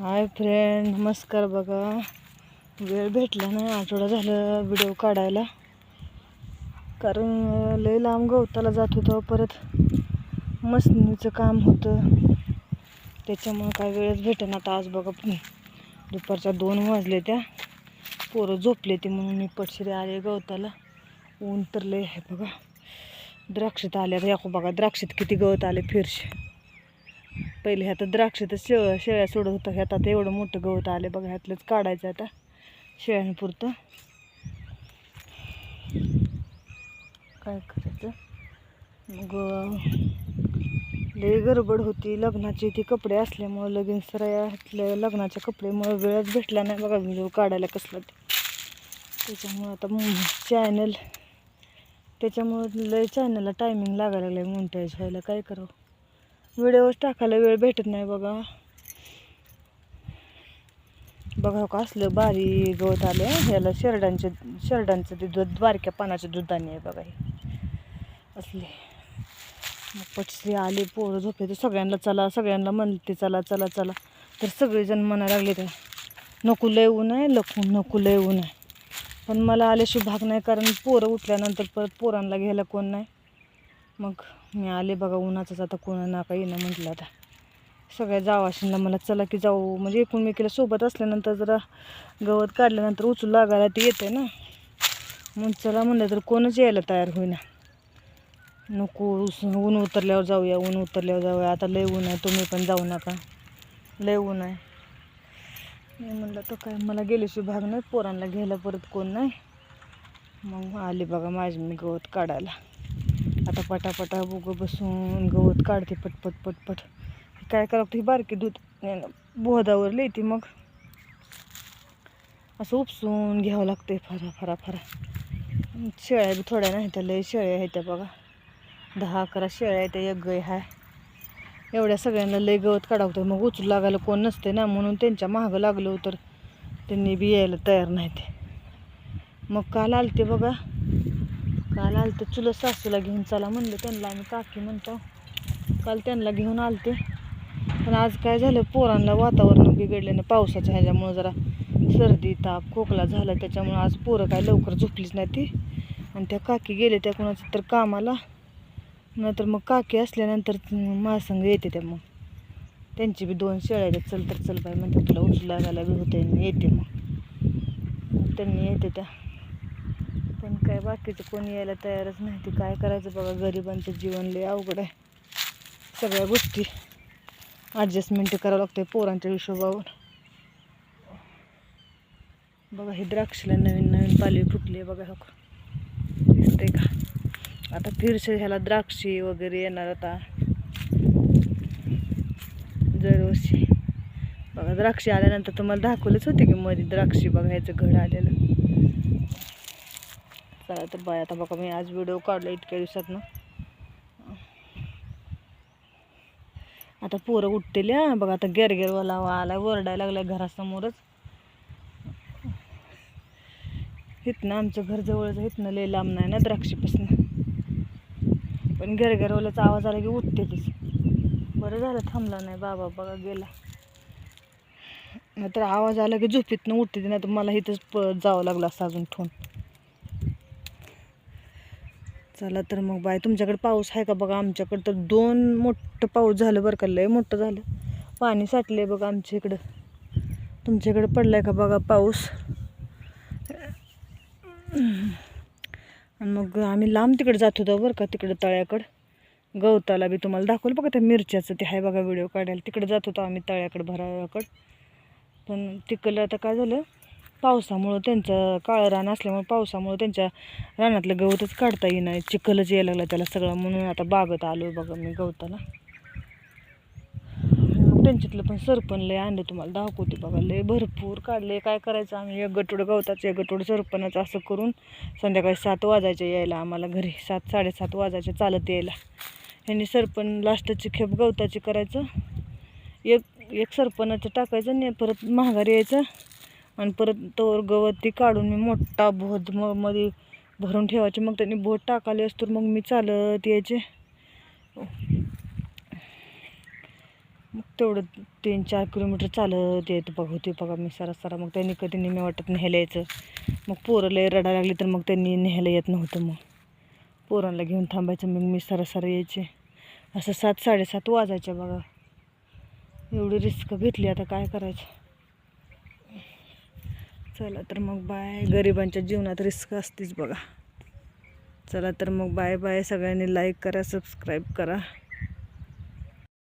Hi friend नमस्कार बघा. वेळ भेटला नाही आठवडा झालं व्हिडिओ काढायला. कारण लई लय लांब गवताला जात होतो परत मसनीचं काम होतं. त्याच्यामुळं काय वेळच भेटेन आता आज बघा दुपारच्या दोन वाजले त्या. पोरं झोपले ती म्हणून मी पटशिरी आले गवताला. ऊन तर लय आहे बघा. द्राक्षात आल्या या बघा द्राक्षात किती गवत आले फिरशे. पहिले ह्यात तर शेळ शेळ्या सोडत होतं ह्यात. आता एवढं मोठं गवत आलं बघा ह्यातलंच काढायचं आता. शेळ्यांपुरतं काय करायचं? मग लई गडबड होती. लग्नाची ती कपडे असल्यामुळं लगीन सरायातल्या लग्नाच्या कपडेमुळे वेळच भेटला नाही बघा. व्हिडिओ काढायला कसला ते. त्याच्यामुळं आता चॅनल त्याच्यामुळं लय चॅनलला टायमिंग लागायला लागलं आहे मोनिटाईज व्हायला. काय करावं? व्हिडिओ टाकायला वेळ भेटत नाही बघा. बघा हो का असलं बारी गवत आले ह्याला शेरडांचे शेरडांचं ते दूध बारक्या पानाच्या दुधाने आहे बघा हे. असले. मग पटश्री आले पोरं झोपले तर सगळ्यांना चला सगळ्यांना म्हणते चला चला चला. तर सगळेजण म्हणायला लागले ते नको लय ऊन आहे लकू नको लय ऊन आहे. पण मला आल्याशिवाय भाग नाही कारण पोरं उठल्यानंतर परत पोरांना घ्यायला कोण नाही. मग मी आले बघा उन्हाचाच आता कोणा नाका येणं म्हटलं आता. सगळ्या जावाशींना मला चला की जाऊ. म्हणजे एकूणमेकीला सोबत असल्यानंतर जरा गवत काढल्यानंतर उचलू लागायला ते येते ना. मग चला म्हणलं तर कोणच यायला तयार होईना. नको उस- ऊन उतरल्यावर जाऊया ऊन उतरल्यावर जाऊया. आता लय ऊन आहे तुम्ही पण जाऊ नका. लय ऊन आहे. मी म्हणलं तर काय मला गेल्याशिवाय भाग नाही पोरांना घ्यायला परत कोण नाही. मग आले बघा माझी मी गवत काढायला. आता पटापटा बुग बसून गवत काढते पटपट पटपट. काय करावं ही बारकी दूध बोहदावर लिहिते मग. असं उपसून घ्यावं लागते फरा फरा फरा. शेळ्या बी थोड्या नाही त्या लय शेळ्या आहेत त्या बघा. दहा अकरा शेळ्या आहेत एक गय हाय. एवढ्या सगळ्यांना लय गवत काढावतं मग उचलू लागायला कोण नसते ना म्हणून त्यांच्या मागं लागलं तर त्यांनी बी यायला तयार नाही ते मग काल आलते बघा. काल आलते चुलत सासूला घेऊन चला म्हणलं त्यांना आम्ही काकी म्हणतो काल त्यांना घेऊन आलते. पण आज काय झालं पोरांना वातावरण बिघडलं ना पावसाच्या ह्याच्यामुळं जरा सर्दी ताप खोकला झाला त्याच्यामुळं आज पोरं काय लवकर झोपलीच नाही ती. आणि त्या काकी गेले त्या कोणाचं तर कामाला. नंतर मग काकी असल्यानंतर मासंग येते त्या मग. त्यांची बी दोन शेळ्या आहेत चल तर चल बाई म्हणते तुला उचलू लागायला बी होते आणि येते मग त्यांनी येते त्या. पण काय बाकीचं कोणी यायला तयारच नाही. ते काय करायचं बघा गरिबांचं जीवन लय अवघड आहे. सगळ्या गोष्टी ॲडजस्टमेंट करावं लागते पोरांच्या हिशोबावर. बघा हे द्राक्षला नवीन नवीन पालवी फुटली बघा हो का. दिसते का? आता फिरसे ह्याला द्राक्षी वगैरे येणार आता. दरवर्षी. बघा द्राक्षी आल्यानंतर तुम्हाला दाखवलंच होते की मध्ये द्राक्षी बघायचं घड आलेलं. चला तर बाय आता बघा मी आज व्हिडिओ काढला इतक्या दिवसात ना आता पोरं उठतेली बघा आता गेरगेरवाला आला वरडायला लागला घरासमोरच. इथनं आमचं घर जवळच इथनं लय लांब नाही ना द्राक्षीपासून. पण गेरगेरवाल्याचा आवाज आला की उठते तीच बरं झालं थांबला नाही बाबा बघा गेला. नाहीतर आवाज आला की झोपीतनं उठते नाही तर मला इथंच जावं लागलं असं अजून ठेवून. चला तर मग बाय. तुमच्याकडे पाऊस आहे का बघा? आमच्याकडं तर दोन मोठं पाऊस झालं बरं का. लय मोठं झालं. पाणी साठलं आहे बघा आमच्या इकडं. तुमच्याकडे पडलाय का बघा पाऊस? आणि मग आम्ही लांब तिकडे जात होतो बरं का तिकडं तळ्याकडं. गवताला बी तुम्हाला दाखवलं बघा त्या मिरच्याचं ते आहे बघा व्हिडिओ काढायला. तिकडे जात होतो आम्ही तळ्याकडं भराकडं पण तिकडलं आता काय झालं? पावसामुळं त्यांचं काळं रान असल्यामुळे पावसामुळं त्यांच्या रानातलं गवतच काढता येईना. चिखलच यायला लागला त्याला सगळं. म्हणून आता बागत आलो बघा मी गवताला. त्यांच्यातलं पण सरपण लय आणलं तुम्हाला दाखवते बघा. लय भरपूर काढले. काय करायचं आम्ही? एक गटोड गवताचं एक गटोड सरपणाचं असं करून संध्याकाळी सात वाजायच्या यायला आम्हाला घरी. सात साडेसात वाजायच्या चालत यायला. ह्यांनी सरपण लास्टची खेप गवताची करायचं. एक एक सरपणाचं टाकायचं आणि परत महागारी यायचं. आणि परत तोवर गवत ती काढून मी मोठा भोत मग मध्ये भरून ठेवायचे. मग त्यांनी बोट टाकाले असतो मग मी चालत यायचे. मग तेवढं तीन चार किलोमीटर चालत येत बघ होते बघा मी सारा. सारा मग त्यांनी कधी नेहमी वाटत न्यायला यायचं. मग पोरं रडायला लागली तर मग त्यांनी न्यायला येत नव्हतं मग. पोरांना घेऊन थांबायचं मग मी सारा सारा यायचे. असं सात साडेसात वाजायचे बघा. एवढी रिस्क घेतली आता काय करायचं? चला तर मग बाय. गरिबांच्या जीवनात रिस्क असतेच बघा. चला तर मग बाय बाय. सगळ्यांनी लाईक करा सबस्क्राईब करा.